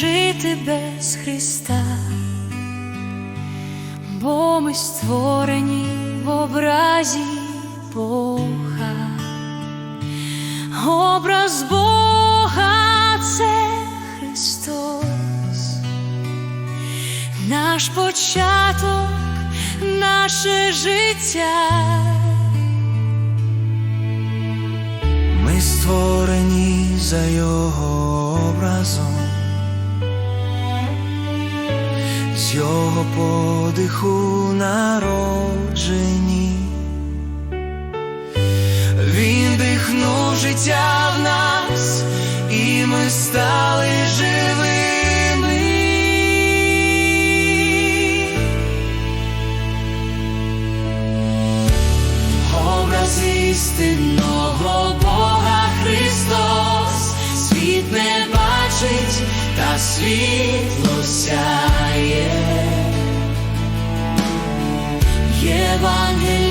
жити без Христа, бо ми створені в образі Бога, образ Бога це Христос, наш початок, наше життя. Ми створені за його образом, з його подиху народжені. Він дихнув життя в нас, і ми стали живими. Образ істинного Бога Христос, світ не бачить, та світло сяє. I want evangelio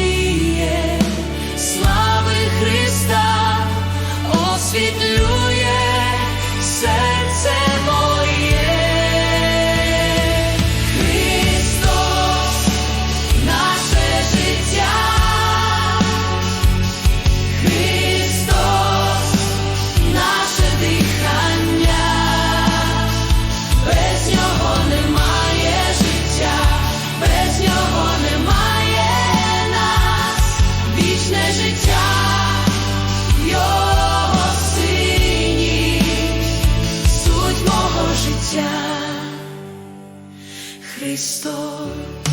суть мого життя, Христос.